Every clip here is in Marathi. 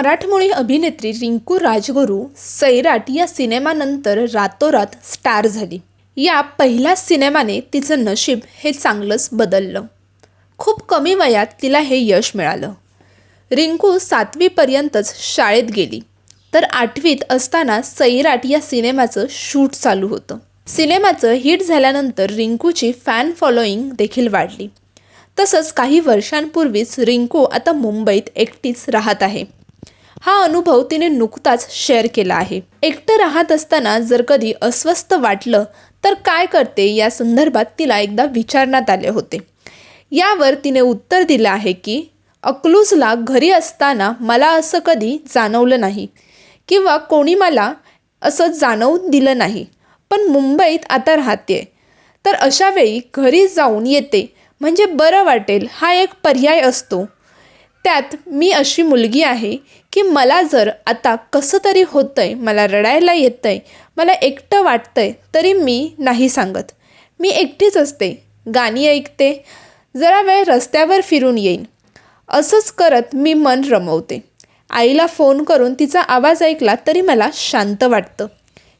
मराठमोळी अभिनेत्री रिंकू राजगुरू सैराट या सिनेमानंतर रातोरात स्टार झाली. या पहिल्या सिनेमाने तिचं नशीब हे चांगलंच बदललं. खूप कमी वयात तिला हे यश मिळालं. रिंकू सातवीपर्यंतच शाळेत गेली. तर आठवीत असताना सैराट या सिनेमाचं शूट चालू होतं. सिनेमाचं हिट झाल्यानंतर रिंकूची फॅन फॉलोईंग देखील वाढली. तसंच काही वर्षांपूर्वीच रिंकू आता मुंबईत एकटीच राहत आहे. हा अनुभव तिने नुकताच शेअर केला आहे. एकटं राहत असताना जर कधी अस्वस्थ वाटलं तर काय करते या संदर्भात तिला एकदा विचारण्यात आले होते. यावर तिने उत्तर दिलं आहे की अकलूजला घरी असताना मला असं कधी जाणवलं नाही किंवा कोणी मला असं जाणवून दिलं नाही पण मुंबईत आता राहते. तर अशावेळी घरी जाऊन येते म्हणजे बरं वाटेल हा एक पर्याय असतो. त्यात मी अशी मुलगी आहे की मला जर आता कसं तरी होतंय मला रडायला येतंय मला एकटं वाटतंय तरी मी नाही सांगत. मी एकटीच असते गाणी ऐकते जरा वेळ रस्त्यावर फिरून येईन. असंच करत मी मन रमवते. आईला फोन करून तिचा आवाज ऐकला तरी मला शांत वाटतं.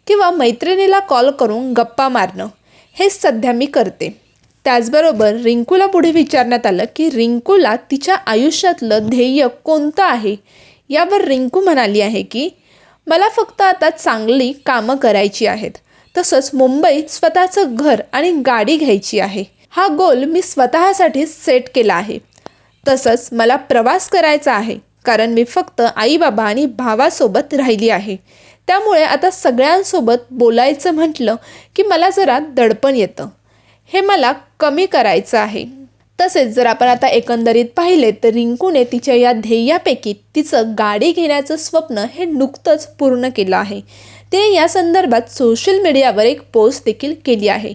किंवा मैत्रिणीला कॉल करून गप्पा मारणं हेच सध्या मी करते. त्याचबरोबर रिंकूला पुढे विचारण्यात आलं की रिंकूला तिच्या आयुष्यातलं ध्येय कोणतं आहे? यावर रिंकू म्हणाली आहे की मला फक्त आता चांगली कामं करायची आहेत. तसंच मुंबईत स्वतःचं घर आणि गाडी घ्यायची आहे. हा गोल मी स्वतःसाठीच सेट केला आहे. तसंच मला प्रवास करायचा आहे कारण मी फक्त आई बाबा आणि भावासोबत राहिली आहे. त्यामुळे आता सगळ्यांसोबत बोलायचं म्हटलं की मला जरा दडपण येतं. हे मला कमी करायचं आहे. तसेच जर आपण आता एकंदरीत पाहिले तर रिंकूने तिच्या या ध्येयापैकी तिचं गाडी घेण्याचं स्वप्न हे नुकतंच पूर्ण केलं आहे. तिने या संदर्भात सोशल मीडियावर एक पोस्ट देखील केली आहे.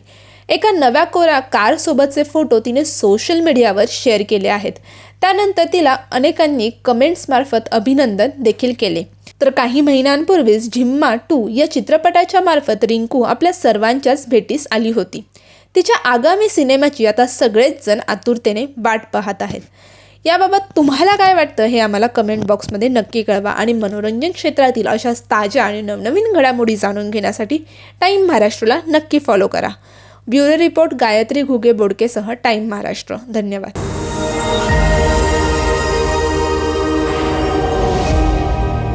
एका नव्या कोरा कारसोबतचे फोटो तिने सोशल मीडियावर शेअर केले आहेत. त्यानंतर तिला अनेकांनी कमेंट्समार्फत अभिनंदन देखील केले. तर काही महिन्यांपूर्वीच झिम्मा टू या चित्रपटाच्या मार्फत रिंकू आपल्या सर्वांच्याच भेटीस आली होती. तिच्या आगामी सिनेमाची आता सगळेच जण आतुरतेने वाट पाहत आहेत. याबाबत तुम्हाला काय वाटतं हे आम्हाला कमेंट बॉक्समध्ये नक्की कळवा आणि मनोरंजन क्षेत्रातील अशाच ताज्या आणि नवनवीन घडामोडी जाणून घेण्यासाठी टाईम महाराष्ट्राला नक्की फॉलो करा. ब्युरो रिपोर्ट गायत्री घुगे बोडकेसह टाईम महाराष्ट्र धन्यवाद.